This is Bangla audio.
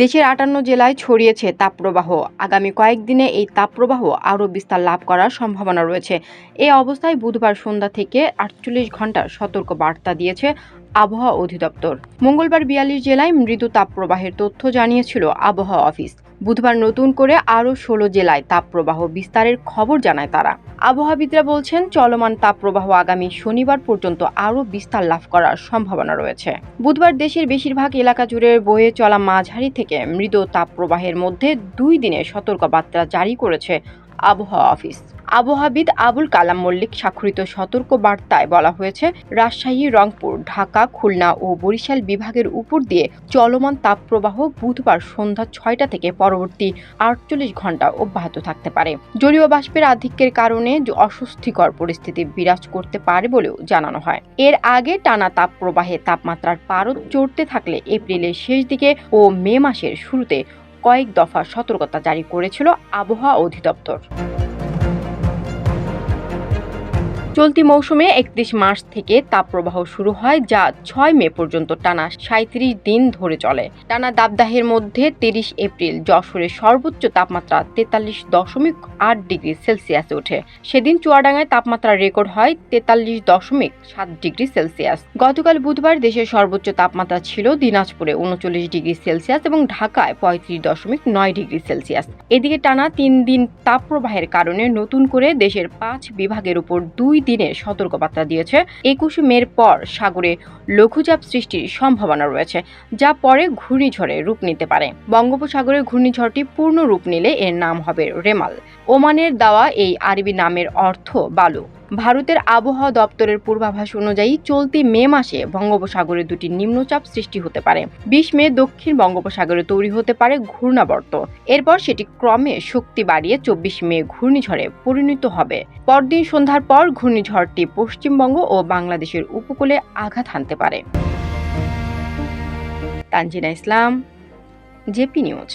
দেশের আটান্ন জেলায় ছড়িয়েছে তাপপ্রবাহ। আগামী কয়েকদিনে এই তাপপ্রবাহ আরও বিস্তার লাভ করার সম্ভাবনা রয়েছে। এ অবস্থায় বুধবার সন্ধ্যা থেকে আটচল্লিশ ঘণ্টার সতর্ক বার্তা দিয়েছে আবহাওয়া অধিদপ্তর। মঙ্গলবার বিয়াল্লিশ জেলায় মৃদু তাপপ্রবাহের তথ্য জানিয়েছিল আবহাওয়া অফিস। বুধবার নতুন করে আরও ষোলো জেলায় তাপপ্রবাহ বিস্তারের খবর জানায় তারা। আবহাওয়াবিদরা বলছেন, চলমান তাপপ্রবাহ আগামী শনিবার পর্যন্ত আরও বিস্তার লাভ করার সম্ভাবনা রয়েছে। বুধবার দেশের বেশিরভাগ এলাকা জুড়ে বয়ে চলা মাঝারি থেকে মৃদু তাপপ্রবাহের মধ্যে দুই দিনে সতর্কবার্তা জারি করেছে আবহাওয়া অফিস। আবহাওয়াবিদ আবুল কালাম মল্লিক স্বাক্ষরিত সতর্ক বার্তায় বলা হয়েছে, রাজশাহী, রংপুর, ঢাকা, খুলনা ও বরিশাল বিভাগের উপর দিয়ে চলমান তাপপ্রবাহ বুধবার সন্ধ্যা ছয়টা থেকে পরবর্তী আটচল্লিশ ঘণ্টা অব্যাহত থাকতে পারে। জলীয় বাষ্পের আধিক্যের কারণে অস্বস্তিকর পরিস্থিতি বিরাজ করতে পারে বলেও জানানো হয়। এর আগে টানা তাপপ্রবাহে তাপমাত্রার পারদ চড়তে থাকলে এপ্রিলের শেষ দিকে ও মে মাসের শুরুতে কয়েক দফা সতর্কতা জারি করেছিল আবহাওয়া অধিদপ্তর। চলতি মৌসুমে একত্রিশ মার্চ থেকে তাপপ্রবাহ শুরু হয়, যা ছয় মে পর্যন্ত টানা সাঁত্রিশ দিন ধরে চলে। টানা দাবদাহের মধ্যে তিরিশ এপ্রিল যশোরের সর্বোচ্চ তাপমাত্রা তেতাল্লিশ দশমিক আট ডিগ্রি সেলসিয়াসে ওঠে। সেদিন চুয়াডাঙ্গায় তাপমাত্রা রেকর্ড হয় তেতাল্লিশ দশমিক সাত ডিগ্রি সেলসিয়াস। গতকাল বুধবার দেশের সর্বোচ্চ তাপমাত্রা ছিল দিনাজপুরে উনচল্লিশ ডিগ্রি সেলসিয়াস এবং ঢাকায় পঁয়ত্রিশ দশমিক নয় ডিগ্রি সেলসিয়াস। এদিকে টানা তিন দিন তাপপ্রবাহের কারণে নতুন করে দেশের পাঁচ বিভাগের উপর দুই দিনের সতর্কবার্তা দিয়েছে। একুশে মের পর সাগরে লঘুচাপ সৃষ্টির সম্ভাবনা রয়েছে, যা পরে ঘূর্ণিঝড়ে রূপ নিতে পারে। বঙ্গোপসাগরের ঘূর্ণিঝড়টি পূর্ণ রূপ নিলে এর নাম হবে রেমাল। ওমানের দেওয়া এই আরবি নামের অর্থ বালু। ভারতের আবহাওয়া দপ্তরের পূর্বাভাস অনুযায়ী চলতি মে মাসে বঙ্গোপসাগরে দুটি নিম্নচাপ সৃষ্টি হতে পারে। বিশ মে দক্ষিণ বঙ্গোপসাগরে তৈরি হতে পারে ঘূর্ণাবর্ত। এরপর সেটি ক্রমে শক্তি বাড়িয়ে চব্বিশ মে ঘূর্ণিঝড়ে পরিণত হবে। পরদিন সন্ধ্যার পর ঘূর্ণিঝড়টি পশ্চিমবঙ্গ ও বাংলাদেশের উপকূলে আঘাত হানতে পারে। Tanjina Islam, JP news.